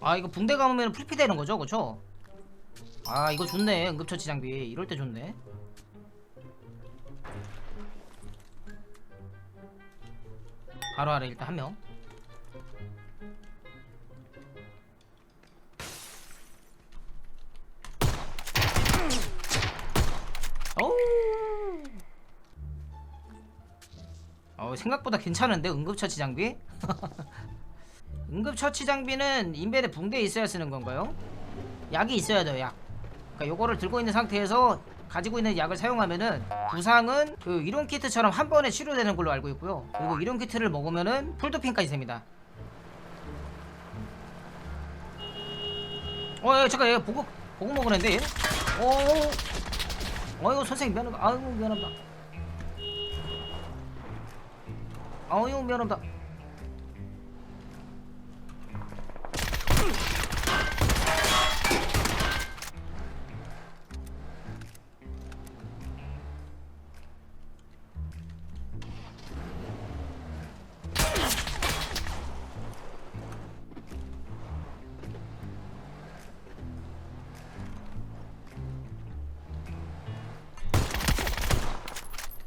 아 이거 붕대 감으면 풀피 되는 거죠? 그쵸? 아 이거 좋네 응급처치 장비. 이럴 때 좋네. 바로 아래 일단 한명. 어, 생각보다 괜찮은데 응급처치 장비? 응급처치 장비는 인벤에 붕대에 있어야 쓰는 건가요? 약이 있어야 돼요 약. 그러니까 요거를 들고 있는 상태에서 가지고 있는 약을 사용하면은 부상은 그 이론 키트처럼 한 번에 치료되는 걸로 알고 있고요. 그리고 이론 키트를 먹으면은 풀도핑까지 됩니다. 어 야, 잠깐 얘 보고 보고 먹으는데 얘? 어 어이구 선생님 미안합니다. 아이고 미안합니다. 아유 미안합니다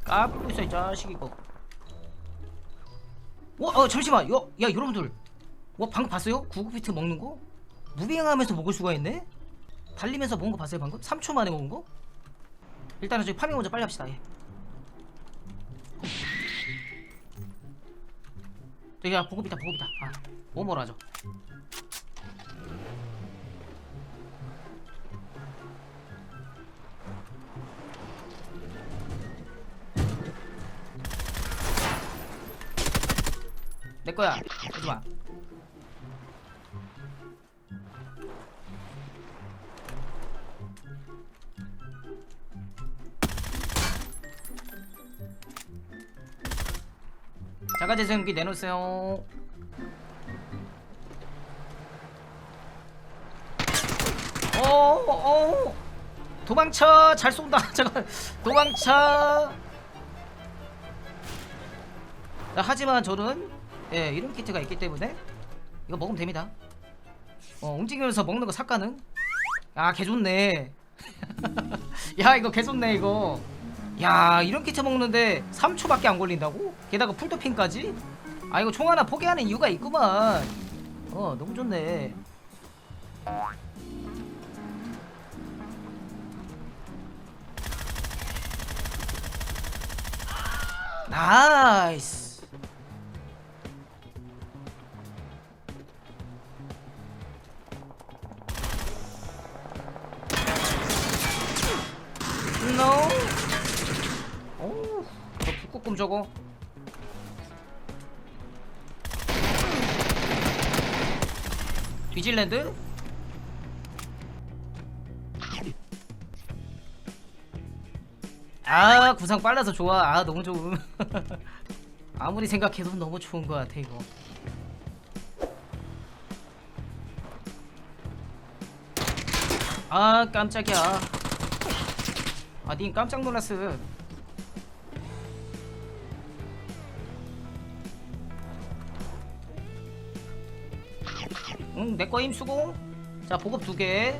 까불고 있어 이 자식 이거 와, 어 잠시만, 여, 야 여러분들, 와 방금 봤어요? 구급비트 먹는 거? 무빙하면서 먹을 수가 있네? 달리면서 먹은 거 봤어요 방금? 3초 만에 먹은 거? 일단은 저기 파밍 먼저 빨리 합시다. 예. 야 보급이다 보급이다. 아, 뭐 뭐라 하죠? 내 거야. 오지 마. 자가 재생기 내놓으세요. 어, 어, 도망쳐. 잘 쏜다. 잠깐, 도망쳐. 자, 하지만 저는 예 이런 키트가 있기 때문에 이거 먹으면 됩니다. 어 움직이면서 먹는 거 삭가능? 아 개 좋네. 야 이거 개 좋네 이거. 야 이런 키트 먹는데 3초밖에 안 걸린다고? 게다가 풀도핑까지? 아 이거 총 하나 포기하는 이유가 있구만. 어 너무 좋네. 나이스. 저 북극곰 저거. 뒤질랜드? 아 구상 빨라서 좋아. 아 너무 좋음. 아무리 생각해도 너무 좋은 것 같아 이거. 아 깜짝이야. 아님 깜짝 놀랐어 응 내거 힘쓰고 자 보급 두 개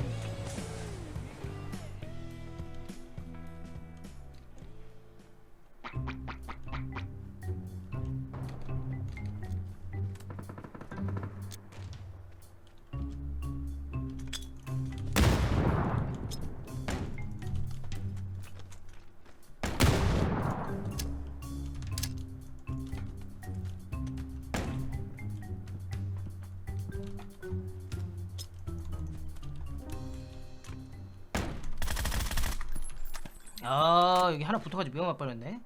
아 여기 하나 붙어가지고 위험할 뻔했네.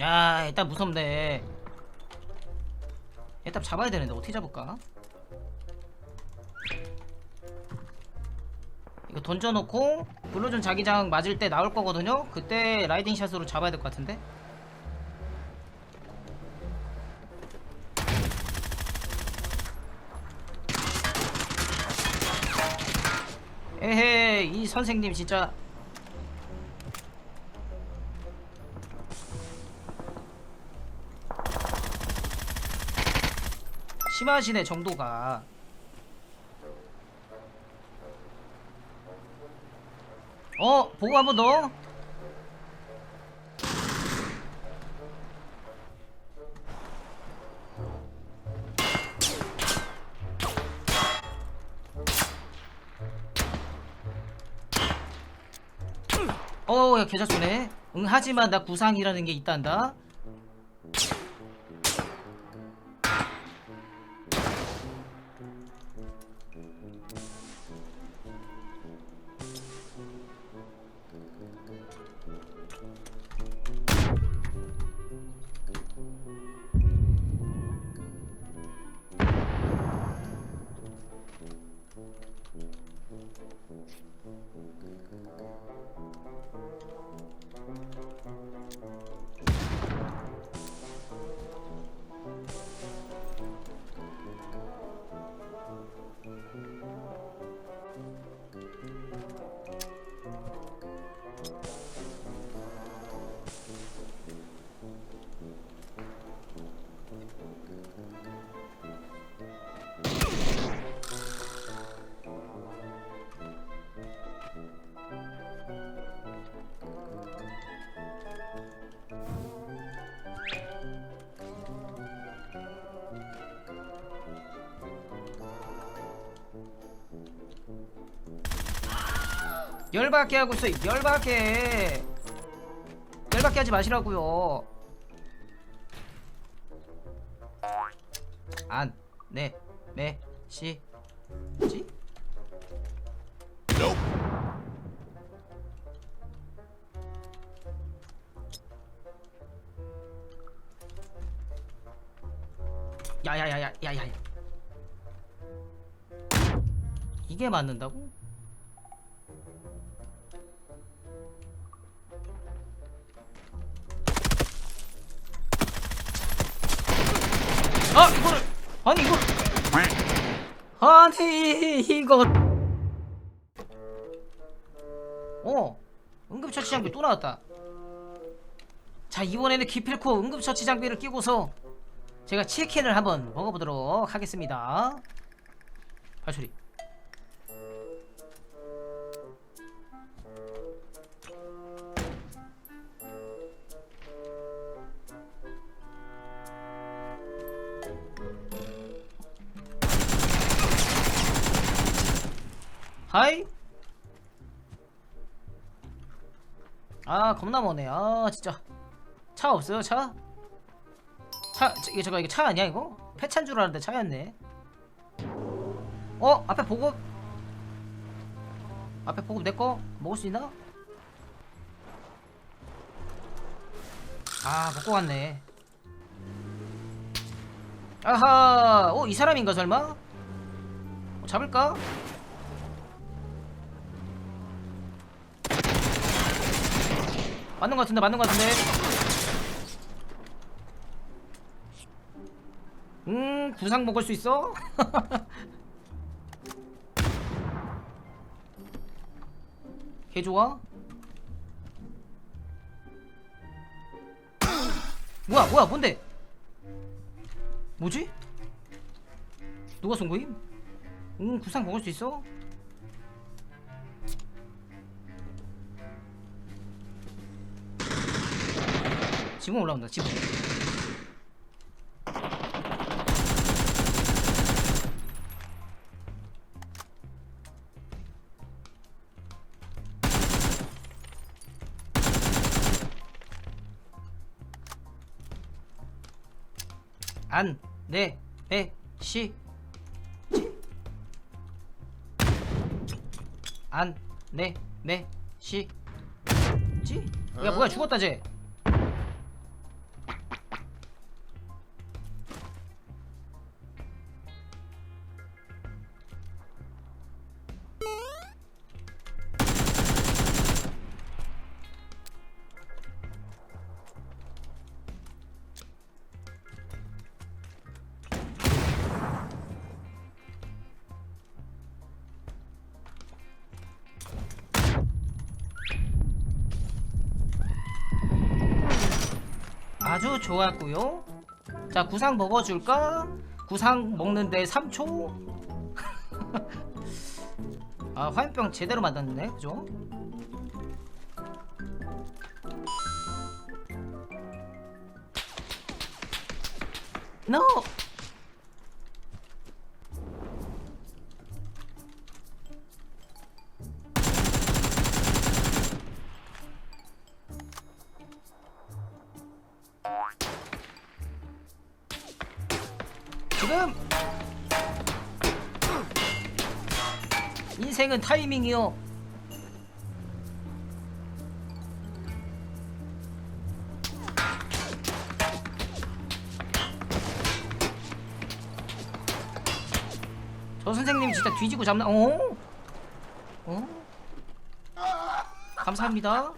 야 일단 무섭네. 일단 잡아야 되는데 어떻게 잡을까? 이거 던져놓고 블루존 자기장 맞을 때 나올 거거든요? 그때 라이딩 샷으로 잡아야 될 것 같은데 선생님 진짜 심하시네 정도가 어 보고 한 번 더. 어, 야, 계좌 쏘네. 응, 하지만 나 구상이라는 게 있단다. 열받게 하고 있어. 열받게. 열받게 하지 마시라고요. 안, 네, 매, 시, 지? 야야야야야야야. 이게 맞는다고? 아 이거를 아니 이거. 아니 이거. 어 응급처치 장비 또 나왔다. 자 이번에는 기필코 응급처치 장비를 끼고서 제가 치킨을 한번 먹어보도록 하겠습니다. 발소리 아 겁나 머네 아 진짜 차 없어요 차? 차 저, 이게 잠깐 이게 차 아니야 이거? 폐차인 줄 알았는데 차였네 어? 앞에 보급 앞에 보급 내거 먹을 수 있나? 아 먹고 갔네 아하 어 이 사람인가 설마? 어, 잡을까? 맞는 것 같은데 맞는 것 같은데 음 구상 먹을 수 있어? 개 좋아? 뭐야 뭐야 뭔데? 뭐지? 누가 쏜 거임? 음 구상 먹을 수 있어? 지붕 올라온다 지붕 안, 네, 배, 시, 지. 안, 네, 네, 시, 지. 야 뭐야 죽었다 쟤. 아주 좋았고요 자 구상 먹어줄까? 구상 먹는데 3초? 아 화염병 제대로 만났네 그죠? NO! 인생은 타이밍이요. 저 선생님 진짜 뒤지고 잡나? 어? 어? 감사합니다.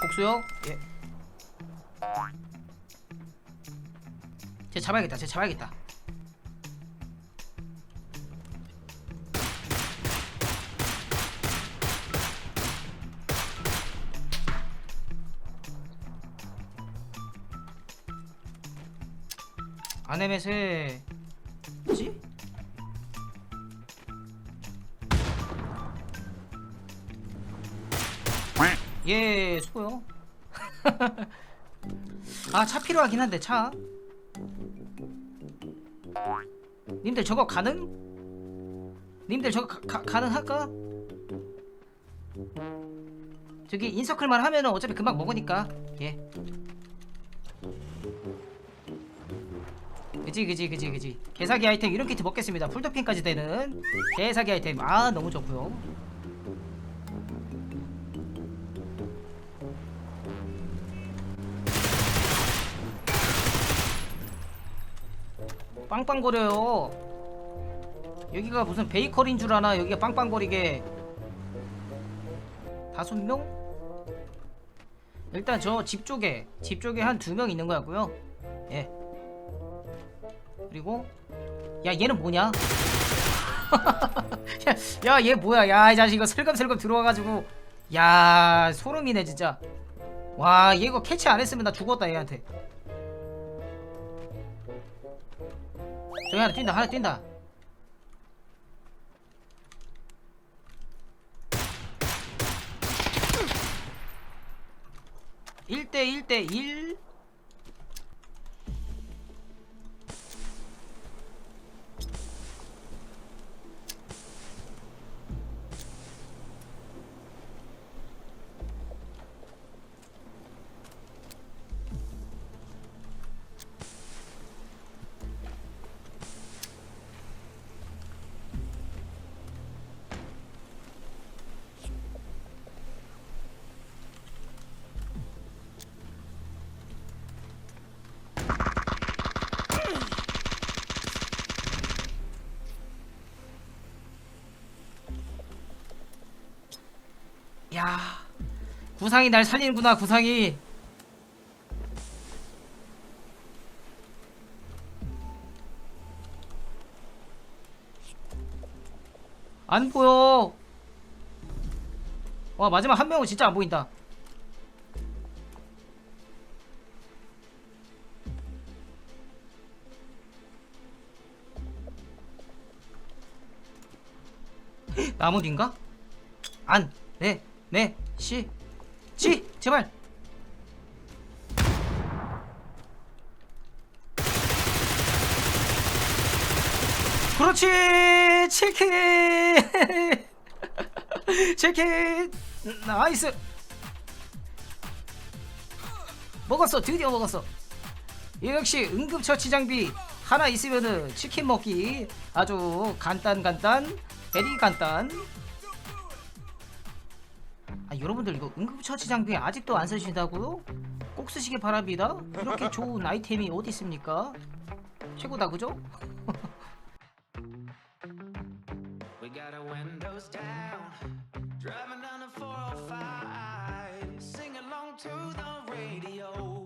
복수요? 예. 쟤 잡아야겠다. 쟤 잡아야겠다. 아네메세 뭐지? 예 수고요 아 차 필요하긴 한데 차 님들 저거 가능? 님들 저거 가, 가, 가 능할까? 저기 인서클만 하면은 어차피 금방 먹으니까. 예. 그지 그지 그지 그지. 개사기 아이템 이런 키트 먹겠습니다. 풀도핑까지 되는 개사기 아이템. 아 너무 좋고요 빵빵거려요. 여기가 무슨 베이커리인 줄 아나? 여기가 빵빵거리게. 다섯 명? 일단 저 집 쪽에 집 쪽에 한 두 명 있는 거 같고요. 예. 그리고 야 얘는 뭐냐? 야얘 뭐야? 야 이 자식 이거 슬금슬금 들어와가지고. 야 소름이네 진짜. 와 얘 이거 캐치 안 했으면 나 죽었다 얘한테 저기 하나 뛴다. 하나 뛴다. 일대일대일 야 구상이 날 살리는구나 구상이. 안 보여. 와 마지막 한 명은 진짜 안 보인다. 나무 뒤인가? 안, 네, 네, 시, 시, 제발. 그렇지, 치킨, 치킨, 나이스. 먹었어, 드디어 먹었어. 이 역시 응급처치 장비 하나 있으면은 치킨 먹기 아주 간단 간단, 베리 간단. 아 여러분들 이거 응급처치 장비 아직도 안 쓰신다고요? 꼭 쓰시길 바랍니다. 이렇게 좋은 아이템이 어디 있습니까? 최고다 그죠? We our windows down, driving down the 405, sing along to the radio.